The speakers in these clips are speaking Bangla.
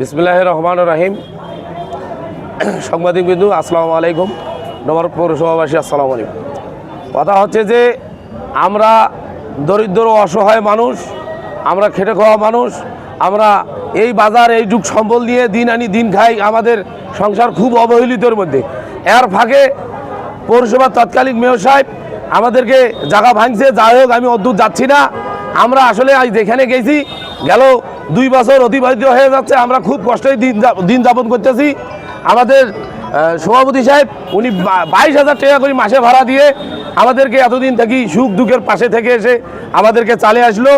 বিসমিল্লাহ রহমান রাহিম। সাংবাদিক বিন্দু, আসসালামু আলাইকুম। নগর পৌরসভাবাসী, আসসালামু আলাইকুম। কথা হচ্ছে যে, আমরা দরিদ্র অসহায় মানুষ, আমরা খেটে খাওয়া মানুষ, আমরা এই বাজার, এই যুগ সম্বল দিয়ে দিন আনি, দিন খাই, আমাদের সংসার খুব অবহেলিতর মধ্যে। এর ফাঁকে পৌরসভার তৎকালীন মেয়র সাহেব আমাদেরকে জায়গা ভাঙছে, যাই হোক, আমি অদ্ভুত যাচ্ছি না। আমরা আসলে আজ যেখানে গেছি, গেল দুই বছর অতিবাহিত হয়ে যাচ্ছে, আমরা খুব কষ্টই দিন দিন যাপন করতেছি। আমাদের সভাপতি সাহেব, উনি বাইশ হাজার টাকা করে মাসে ভাড়া দিয়ে আমাদেরকে এতদিন থাকি সুখ দুঃখের পাশে থেকে এসে আমাদেরকে চালে আসলো।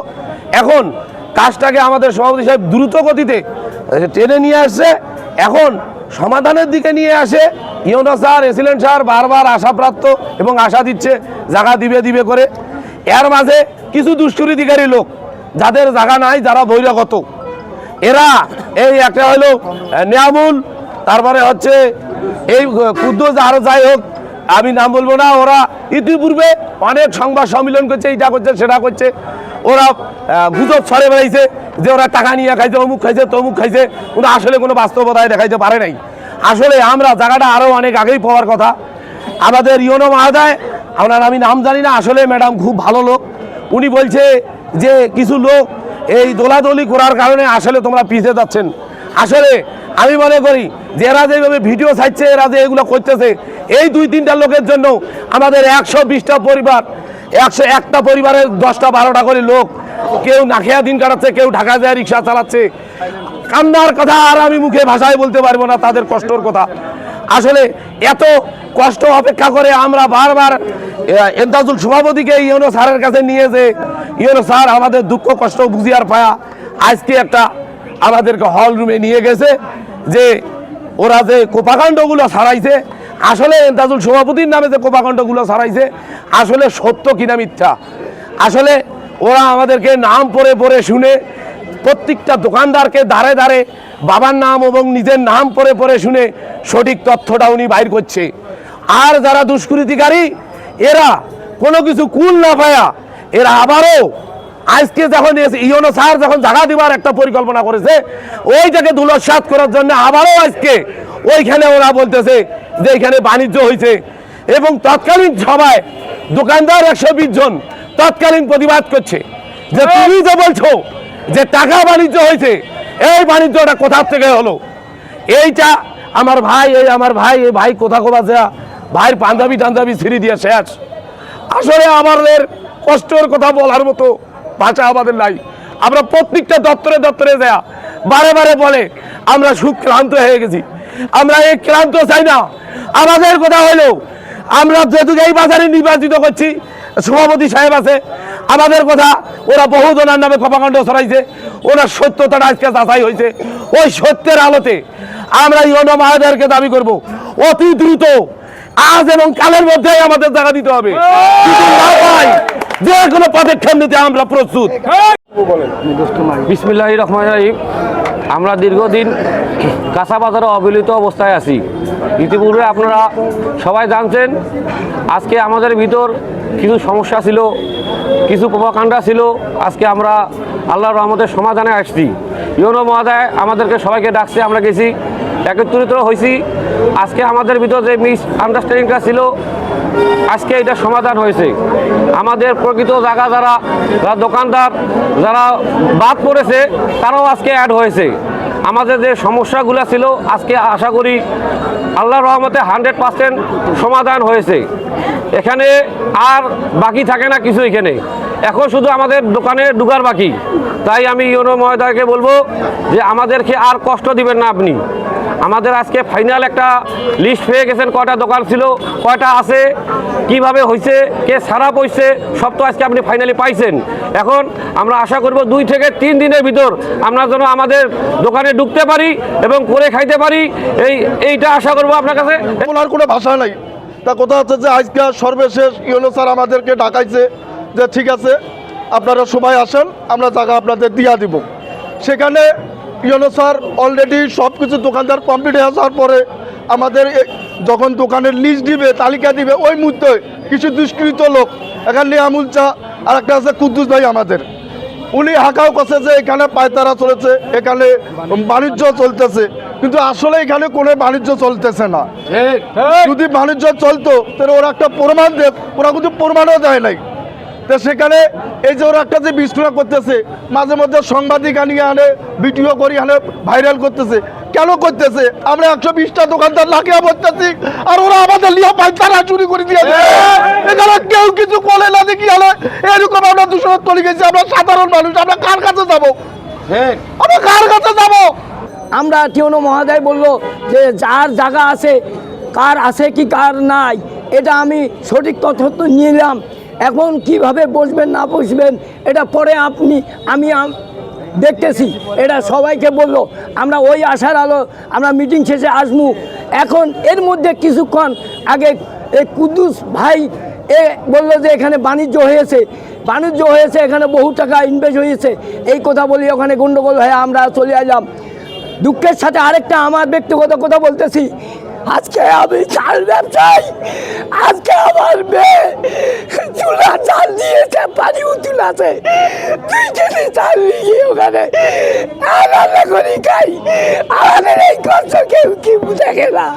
এখন কাজটাকে আমাদের সভাপতি সাহেব দ্রুত গতিতে টেনে নিয়ে আসছে। এখন সমাধানের দিকে নিয়ে আসে। ইউনো স্যার, এসিলেন্ট স্যার বারবার আশাপ্রাপ্ত এবং আশা দিচ্ছে জায়গা দিবে দিবে করে। এর মাঝে কিছু দুষ্কৃতিকারী লোক যাদের জায়গা নাই যারা বহিরাগত। এরা এই একটা আহ, নিয়ামুল তারপরে হচ্ছে এই কুদ্দুস আরও যাই হোক আমি নাম বলব না ওরা ইতিপূর্বে অনেক সংবাদ সম্মেলন করছে এটা করছে সেটা করছে। ওরা গুজব ছড়ে বেড়াইছে যে ওরা টাকা নিয়ে খাইছে অমুক খাইছে তমুক খাইছে কিন্তু আসলে কোনো বাস্তবতায় দেখাইতে পারে নাই। আসলে আমরা জায়গাটা আরও অনেক আগেই পাওয়ার কথা। আমাদের ইয়নো মহাদয় আপনার আমি নাম জানি না আসলে ম্যাডাম খুব ভালো লোক। উনি বলছে যে কিছু লোক এই দোলাদলি করার কারণে আসলে তোমরা পিছিয়ে যাচ্ছেন। আসলে আমি মনে করি যে এরা যেভাবে ভিডিও ছাড়ছে, এরা যে এগুলো করতেছে, এই দুই তিনটা লোকের জন্য আমাদের একশো বিশটা পরিবার, একশো একটা পরিবারের দশটা বারোটা করে লোক কেউ না খেয়া দিন কাটাচ্ছে, কেউ ঢাকা যায় রিক্সা চালাচ্ছে। কান্নার কথা আর আমি মুখে ভাষায় বলতে পারব না, তাদের কষ্টর কথা। আসলে এত কষ্ট অপেক্ষা করে আমরা বারবার এন্তাজুল সভাপতিকে ইউনো স্যারের কাছে নিয়ে যে, ইউনো স্যার আমাদের দুঃখ, কষ্ট, বুঝিয়ার পায়া আজকে একটা আমাদেরকে হল রুমে নিয়ে গেছে যে ওরা যে কোপাকাণ্ডগুলো ছাড়াইছে আসলে এন্তাজুল সভাপতির নামে যে কোপাকাণ্ডগুলো ছাড়াইছে আসলে সত্য কিনা মিথ্যা? আসলে ওরা আমাদেরকে নাম পড়ে পড়ে শুনে প্রত্যেকটা দোকানদারকে দাঁড়ে দাঁড়ে বাবার নাম এবং নিজের নাম পরে পরে শুনে সঠিক তথ্যটা উনি বাইর করছে। আর যারা দুষ্কৃতিকারী এরা কোনো কিছু কুল না পায়া এরা আবারও আজকে যখন ইয়নো স্যার যখন জায়গা দিবার একটা পরিকল্পনা করেছে ওইটাকে দুলসাত করার জন্য আবারও আজকে ওইখানে ওরা বলতেছে যে এখানে বাণিজ্য হয়েছে এবং তৎকালীন সভায় দোকানদার একশো বিশ জন তৎকালীন প্রতিবাদ করছে। যে তুমি যে বলছো যে টাকা বাণিজ্য হয়েছে, এই বাণিজ্যটা কোথার থেকে হলো? এইটা আমার ভাই, এই আমার ভাই, এই ভাই কোথা কোথা যা, ভাইয়ের পাঞ্জাবি টাঞ্জাবি ছিঁড়ি দিয়ে শেষ। আসলে আমাদের কষ্টের কথা বলার মতো ভাষা আমাদের নাই। আমরা প্রত্যেকটা দপ্তরে দপ্তরে যা, বারে বারে বলে, আমরা সুখ ক্লান্ত হয়ে গেছি। আমরা এই ক্লান্ত চাই না। আমাদের কথা হলো, আমরা যেহেতু এই বাজারে নির্বাচিত করছি, সভাপতি সাহেব আছে আমাদের কথা ওরা বহুজনের নামে খপাকাণ্ড ছড়াইছে ওনার সত্যতাটা আজকে যাচাই হয়েছে। ওই সত্যের আলোতে আমরা ইয়নো মাহাদেরকে দাবি করব। অতি দ্রুত আজ এবং কালের মধ্যেই আমাদের জায়গা দিতে হবে। যদি না পাই যে কোনো পদক্ষেপ নিতে আমরা প্রস্তুত। বিসমিল্লাহ রহমান রাহিম। আমরা দীর্ঘদিন কাঁচা বাজারে অবহেলিত অবস্থায় আছি। ইতিপূর্বে আপনারা সবাই জানছেন আজকে আমাদের ভিতর কিছু সমস্যা ছিল, কিছু প্রভাকাণ্ডা ছিল। আজকে আমরা আল্লাহর রহমতের সমাধানে আসছি। ইউনো মহাদায় আমাদেরকে সবাইকে ডাকছে, আমরা গেছি, একত্রিত হয়েছি। আজকে আমাদের ভিতর যে মিস আন্ডারস্ট্যান্ডিংটা ছিল আজকে এটা সমাধান হয়েছে। আমাদের প্রকৃত জায়গা যারা যারা দোকানদার, যারা বাদ পড়েছে, তারাও আজকে অ্যাড হয়েছে। আমাদের যে সমস্যাগুলো ছিল, আজকে আশা করি আল্লাহর রহমতে হান্ড্রেড পার্সেন্ট সমাধান হয়েছে। এখানে আর বাকি থাকে না কিছু এখানে। এখন শুধু আমাদের দোকানে ঢুকার বাকি। তাই আমি ইউনো মহোদয়কে বলব যে, আমাদেরকে আর কষ্ট দিবেন না আপনি। আমাদের আজকে ফাইনাল একটা লিস্ট পেয়ে গেছেন, কয়টা দোকান ছিল, কয়টা আছে, কীভাবে হয়েছে কে খারাপ হয়েছে সব তো আজকে আপনি ফাইনালি পাইছেন। এখন আমরা আশা করব দুই থেকে তিন দিনের ভিতর আমরা যেন আমাদের দোকানে ঢুকতে পারি এবং করে খাইতে পারি। এই, এইটা আশা করব আপনার কাছে। বলার কোনো ভাষা নাই। তা কথা হচ্ছে যে আজকে সর্বশেষ ইউনো স্যার আমাদেরকে ডাকাইছে যে ঠিক আছে, আপনারা সবাই আসেন, আমরা জায়গা আপনাদের দিয়া দিব। সেখানে ইউনো স্যার অলরেডি সব কিছু দোকানদার কমপ্লিট হয়ে যাওয়ার পরে আমাদের যখন দোকানের লিস্ট দিবে তালিকা দিবে ওই মুহূর্তে কিছু দুষ্কৃত লোক এখানে নিয়ামুল চা আর একটা আছে কুদ্দুস ভাই আমাদের। উনি হাঁকাও করছে যে এখানে পায়তারা চলেছে এখানে বাণিজ্য চলতেছে কিন্তু আসলে এখানে কোনো বাণিজ্য চলতেছে না। যদি বাণিজ্য চলতো তাহলে ওরা একটা প্রমাণ দেয় ওরা কিন্তু প্রমাণও দেয় নাই। তো সেখানে এই যে ওরা একটা যে বিস্ফোরণ করতেছে মাঝে মধ্যে সাংবাদিক আনিয়ে আনে ভিডিও করি আনে ভাইরাল করতেছে। কেন করতেছে? আমরা একশো বিশটা দোকানদার লাগিয়ে বলতেছি আর ওরা আমাদের লিয়া পাইতারা চুরি করে দিয়েছে। এখানে কেউ কিছু বলে না দেখি হলে এরকম আমরা দূষণ তলে গেছি আমরা সাধারণ মানুষ আমরা কার কাছে যাব? আমরা কার কাছে যাব? আমরা টিউনো মহাদয় বলল যে যার জায়গা আছে কার আছে কি কার নাই এটা আমি সঠিক তথ্য তো নিলাম। এখন কীভাবে বসবেন, না বসবেন, এটা পরে আপনি, আমি দেখতেছি। এটা সবাইকে বলল আমরা ওই আশার আলো, আমরা মিটিং শেষে আসব। এখন এর মধ্যে কিছুক্ষণ আগে এই কুদ্দুস ভাই, এ বলল যে এখানে বাণিজ্য হয়েছে। বাণিজ্য হয়েছে, এখানে বহু টাকা ইনভেস্ট হয়েছে। এই কথা বলি, ওখানে গন্ডগোল হয়ে আমরা চলে এলাম। দুঃখের সাথে আরেকটা আমার ব্যক্তিগত কথা বলতেছি। আজকে আমি চাল ব্যবসায়ী। আজকে আমার মেয়ে চুলা চাল দিয়েছে পানি উতুল তুই যদি চাল নিয়ে ওখানে রান্না করি খাই। আমাদের এই কষ্ট কেউ কি দেখে না।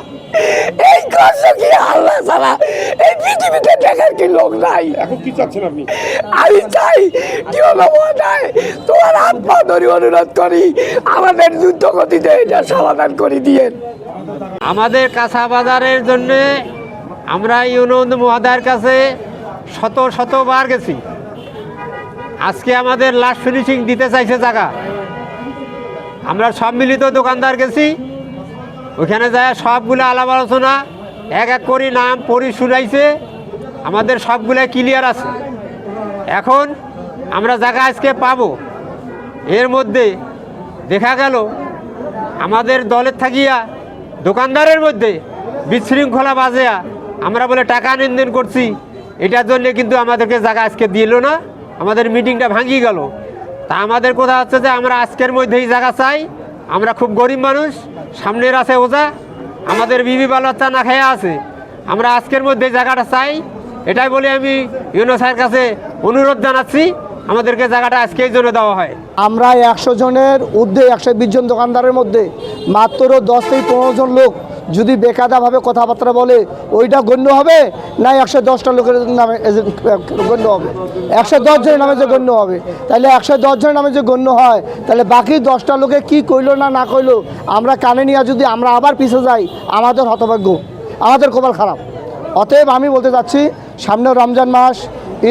এই কষ্ট কি আল্লাহ ছাড়া এই পৃথিবীতে দেখার কি লোক নাই। এখন কি চাচ্ছেন আপনি? আমি চাই কি হলো মহাশয় তোমার পা ধরে অনুরোধ করি আমাদের যুদ্ধ গতিতে এটা সমাধান করে দিয়েন। আমাদের কাঁচা বাজারের জন্য আমরা ইউনিয়ন মহাদার কাছে শত শতবার গেছি। আজকে আমাদের লাস্ট ফিনিশিং দিতে চাইছে জায়গা। আমরা সব মিলিত দোকানদার গেছি। ওইখানে যায় সবগুলো আলাপ আলোচনা, এক এক করে নাম পড়ি শুনাইছে। আমাদের সবগুলো ক্লিয়ার আছে। এখন আমরা জায়গা আজকে পাবো। এর মধ্যে দেখা গেল, আমাদের দলের থাকিয়া দোকানদারের মধ্যে বিশৃঙ্খলা বাজেয়া আমরা বলে টাকা লেনদেন করছি। এটার জন্য কিন্তু আমাদেরকে জায়গা আজকে দিল না। আমাদের মিটিংটা ভাঙিয়ে গেল। তা আমাদের কথা হচ্ছে যে আমরা আজকের মধ্যেই জায়গা চাই। আমরা খুব গরিব মানুষ, সামনের আছে ওজা। আমাদের বিবি বাচ্চা না খেয়ে আছে। আমরা আজকের মধ্যে জায়গাটা চাই। এটাই বলে আমি ইউনো স্যার কাছে অনুরোধ জানাচ্ছি। আমাদেরকে জায়গাটা আজকেই জন্য দেওয়া হয়। আমরা একশো জনের ঊর্ধ্বে একশো বিশ জন দোকানদারের মধ্যে মাত্র দশ থেকে পনেরো জন লোক যদি বেকায়দাভাবে কথাবার্তা বলে, ওইটা গণ্য হবে না একশো দশটা লোকের নামে গণ্য হবে? একশো দশ জনের নামে যে গণ্য হবে? তাহলে একশো দশ জনের নামে যে গণ্য হয়, তাহলে বাকি দশটা লোকে কি কইলো না না কইলো, আমরা কানে নিয়ে যদি আমরা আবার পিছিয়ে যাই, আমাদের হতভাগ্য, আমাদের কপাল খারাপ। অতএব আমি বলতে চাচ্ছি সামনে রমজান মাস,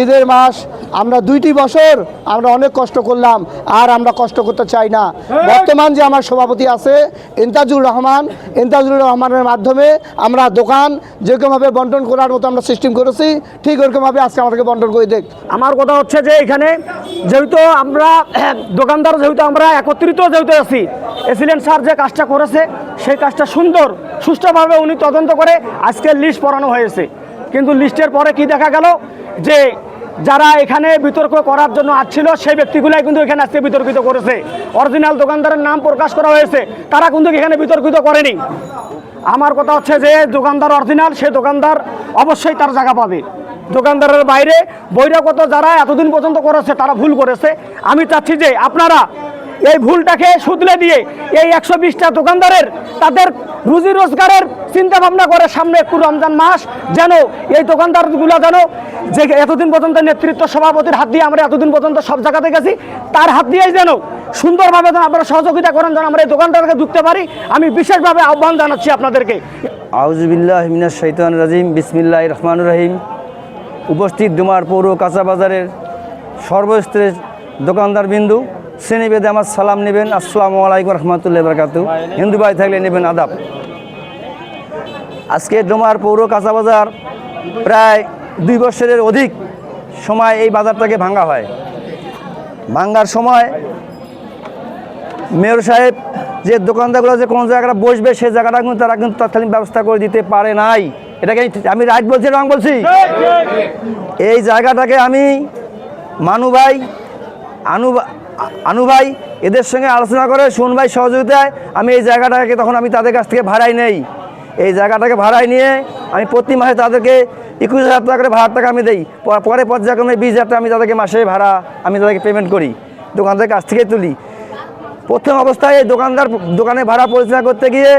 ঈদের মাস আমরা দুইটি বছর আমরা অনেক কষ্ট করলাম আর আমরা কষ্ট করতে চাই না। বর্তমান যে আমার সভাপতি আছে ইন্তাজুর রহমান ইন্তাজুর রহমানের মাধ্যমে আমরা দোকান যেরকমভাবে বন্টন করার মতো আমরা সিস্টেম করেছি ঠিক ওরকমভাবে আজকে আমাদেরকে বন্টন করে দেখ। আমার কথা হচ্ছে যে এখানে যেহেতু আমরা দোকানদার যেহেতু আমরা একত্রিত যেহেতু আছি এসিলেন্ট স্যার যে কাজটা করেছে সেই কাজটা সুন্দর সুষ্ঠুভাবে উনি তদন্ত করে আজকে লিস্ট পড়ানো হয়েছে। কিন্তু লিস্টের পরে কি দেখা গেল? যে যারা এখানে বিতর্ক করার জন্য আসছিল, সেই ব্যক্তিগুলাই কিন্তু এখানে আজকে বিতর্কিত করেছে। অরিজিনাল দোকানদারের নাম প্রকাশ করা হয়েছে, তারা কিন্তু এখানে বিতর্কিত করেনি। আমার কথা হচ্ছে যে, দোকানদার অরিজিনাল, সে দোকানদার অবশ্যই তার জায়গা পাবে। দোকানদারের বাইরে বৈরাগত যারা এতদিন পর্যন্ত করেছে, তারা ভুল করেছে। আমি চাচ্ছি যে, আপনারা এই ভুলটাকে শুধলে দিয়ে এই একশো বিশটা দোকানদারের তাদের রুজি রোজগারের চিন্তা ভাবনা করে সামনে একটু রমজান মাস, যেন এই দোকানদারগুলো যেন যে এতদিন পর্যন্ত নেতৃত্ব সভাপতির হাত দিয়ে আমরা এতদিন পর্যন্ত সব জায়গাতে গেছি, তার হাত দিয়েই যেন সুন্দরভাবে যেন আপনারা সহযোগিতা করেন, যেন আমরা এই দোকানদারকে ঢুকতে পারি। আমি বিশেষভাবে আহ্বান জানাচ্ছি আপনাদেরকে। আউজবিল্লাহ মিনাশ শৈতান রাজিম বিসমিল্লাহ রহমান রহিম। উপস্থিত ডুমার পৌর কাঁচা বাজারের সর্বস্তরের দোকানদার বিন্দু শ্রেণীবেদে আমার সালাম নেবেন। আসসালামু আলাইকুম রহমতুল্লাহ বরকাতু। হিন্দু ভাই থাকলে নেবেন আদাব। আজকে ডোমার পৌর কাঁচা বাজার প্রায় দুই বছরের অধিক সময় এই বাজারটাকে ভাঙ্গা হয়। ভাঙ্গার সময় মেয়র সাহেব যে দোকানদারগুলো যে কোন জায়গাটা বসবে সেই জায়গাটা কিন্তু তারা কিন্তু তৎকালীন ব্যবস্থা করে দিতে পারে নাই। এটাকে আমি- রাইট বলছি, রং বলছি? এই জায়গাটাকে আমি মানু ভাই, আনু আনু ভাই, এদের সঙ্গে আলোচনা করে সুন ভাই সহযোগিতায় আমি এই জায়গাটাকে তখন আমি তাদের কাছ থেকে ভাড়াই নেই। এই জায়গাটাকে ভাড়ায় নিয়ে আমি প্রতি মাসে তাদেরকে একুশ হাজার টাকা করে ভাড়ার টাকা আমি দিই। পরে পর্যায়ক্রমে বিশ হাজার টাকা আমি তাদেরকে মাসে ভাড়া আমি তাদেরকে পেমেন্ট করি, দোকানদারের কাছ থেকে তুলি। প্রথম অবস্থায় এই দোকানদার দোকানে ভাড়া পরিচালনা করতে গিয়ে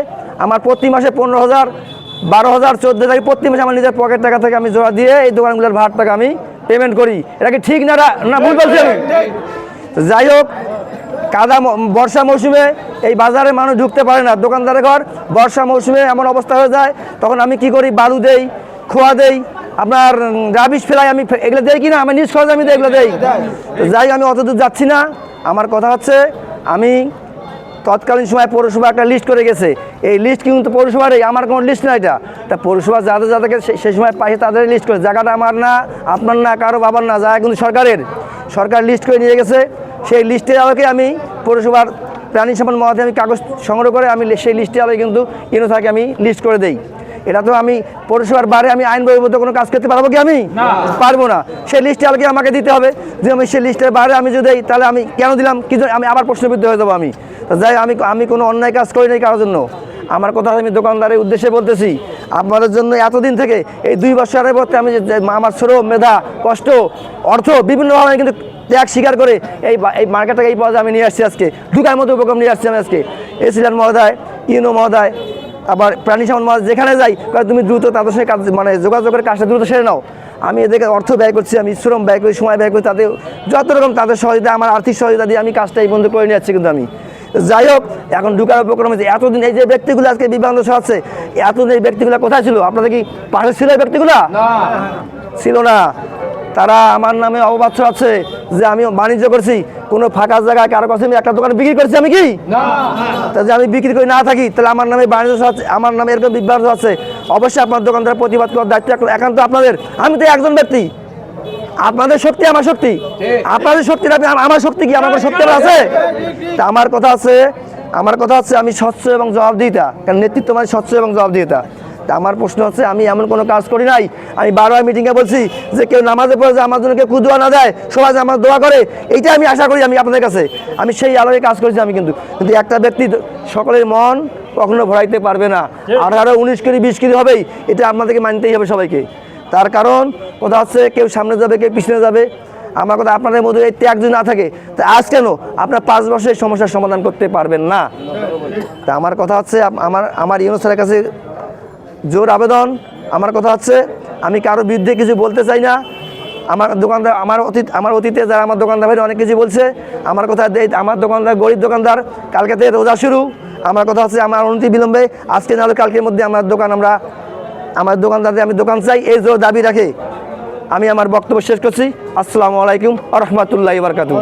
আমার প্রতি মাসে পনেরো হাজার, বারো হাজার, চোদ্দ হাজার প্রতি মাসে আমার নিজের পকেট টাকা থেকে আমি জোড়া দিয়ে এই দোকানগুলোর ভাড়ার টাকা আমি পেমেন্ট করি। এটা কি ঠিক না না ভুল বলছি আমি যাই হোক কাদা বর্ষা মৌসুমে এই বাজারে মানুষ ঢুকতে পারে না। দোকানদারের ঘর, বর্ষা মৌসুমে এমন অবস্থা হয়ে যায়, তখন আমি কি করি? বালু দেই, খোয়া দেই, আপনার রাবিশ ফেলাই আমি এগুলো দেই কি না? আমি নিজ খরচ আমি এগুলো দেই। যাই আমি অত দূর যাচ্ছি না। আমার কথা হচ্ছে, আমি তৎকালীন সময় পৌরসভা একটা লিস্ট করে গেছে। এই লিস্ট কিন্তু পৌরসভারই আমার কোনো লিস্ট না এটা। তা পৌরসভা যাদের যাদেরকে সেই সময় পাইছে তাদের লিস্ট করে, জায়গাটা আমার না, আপনার না, কারও বাবার না জায়গা কিন্তু সরকারের। সরকার লিস্ট করে নিয়ে গেছে। সেই লিস্টের আলোকে আমি পৌরসভার প্রাণী সম্পদ মহাতে আমি কাগজ সংগ্রহ করে আমি সেই লিস্টের আলোকে কিন্তু ইনোথাকে আমি লিস্ট করে দেই। এটা তো আমি পৌরসভার বাইরে আমি আইন বহির্ভূত কোনো কাজ করতে পারব কি আমি? পারব না। সেই লিস্টে আলোকে আমাকে দিতে হবে। যে আমি সেই লিস্টের বাইরে আমি যদি দেই তাহলে আমি কেন দিলাম? কি আমি আবার প্রশ্নবিদ্ধ হয়ে যাব আমি। যাই আমি আমি কোনো অন্যায় কাজ করি নাই কারোর জন্য। আমার কথা আমি দোকানদারের উদ্দেশ্যে বলতেছি। আপনাদের জন্য এতদিন থেকে এই দুই বছরের পথে আমি আমার শ্রম মেধা কষ্ট অর্থ বিভিন্নভাবে কিন্তু ত্যাগ স্বীকার করে এই এই মার্কেটটাকে এই পর্যায়ে আমি নিয়ে আসছি আজকে। দুগার মতো উপক্রম নিয়ে আসছি আমি আজকে। এসিলেন মহোদয় ইউনো মহোদয় আবার প্রাণী সম্পদ মহোদয় যেখানে যাই তুমি দ্রুত তাদের সঙ্গে কাজ মানে যোগাযোগের কাজটা দ্রুত সেরে নাও। আমি এদেরকে অর্থ ব্যয় করছি আমি শ্রম ব্যয় করি সময় ব্যয় করি তাদের যত রকম তাদের সহযোগিতা আমার আর্থিক সহযোগিতা দিয়ে আমি কাজটা এই বন্ধ করে নিয়ে যাচ্ছি কিন্তু আমি। যাই হোক এখন ঢুকার উপক্রম হয়েছে। এতদিন এই যে ব্যক্তিগুলো আজকে বিভ্রান্ত আছে এতদিন এই ব্যক্তিগুলো কোথায় ছিল? আপনাদের কি পাশে ছিল ব্যক্তিগুলো? ছিল না। তারা আমার নামে অপবাদ আছে যে আমি বাণিজ্য করছি কোনো ফাঁকা জায়গায় কারও কাছে আমি একটা দোকানে বিক্রি করছি আমি কি? তা যে আমি বিক্রি করে না থাকি তাহলে আমার নামে বাণিজ্য আছে আমার নামে এরকম বিভ্রান্ত আছে। অবশ্যই আপনার দোকানদার প্রতিবাদ করার দায়িত্ব এক- একান্ত আপনাদের। আমি তো একজন ব্যক্তি। আপনাদের শক্তি আমার শক্তি। আপনাদের শক্তি না আমার শক্তি কি? আমার শক্তি আছে? তা আমার কথা আছে আমার কথা হচ্ছে আমি স্বচ্ছ এবং জবাবদিহিতা। কারণ নেতৃত্ব মানে স্বচ্ছ এবং জবাবদিহিতা। আমার প্রশ্ন হচ্ছে আমি এমন কোনো কাজ করি নাই? আমি বারবার মিটিংয়ে বলছি যে কেউ নামাজে পড়ে যে আমার জন্য কেউ কুদুয়া না দেয় সবাই যে আমার দোয়া করে এইটা আমি আশা করি আমি আপনাদের কাছে। আমি সেই আলোয় কাজ করেছি আমি কিন্তু। কিন্তু একটা ব্যক্তি সকলের মন কখনো ভরাইতে পারবে না। আঠারো উনিশ কেজি বিশ কেজি হবেই এটা আপনাদেরকে মানতেই হবে সবাইকে। তার কারণ কথা হচ্ছে কেউ সামনে যাবে কেউ পিছনে যাবে। আমার কথা আপনাদের মধ্যে এই ত্যাগ যদি না থাকে তা আজ কেন আপনার পাঁচ বছরের সমস্যার সমাধান করতে পারবেন না? তা আমার কথা হচ্ছে আমার আমার ইউনুস স্যারের কাছে জোর আবেদন, আমার কথা হচ্ছে আমি কারও বিরুদ্ধে কিছু বলতে চাই না। আমার দোকানদার, আমার অতীত, আমার অতীতে যারা আমার দোকানদার ভাই অনেক কিছু বলছে, আমার কথা আমার দোকানদার, গরিব দোকানদার, কালকে থেকে রোজা শুরু। আমার কথা হচ্ছে আমার অনতি বিলম্বে, আজকে নাহলে কালকের মধ্যে আমার দোকান আমরা, আমার দোকানদারদের আমি দোকান চাই, এই জোর দাবি রাখে। আমি আমার বক্তব্য শেষ করছি। আসসালামু আলাইকুম আ রহমতুল্লাহ বারকাতু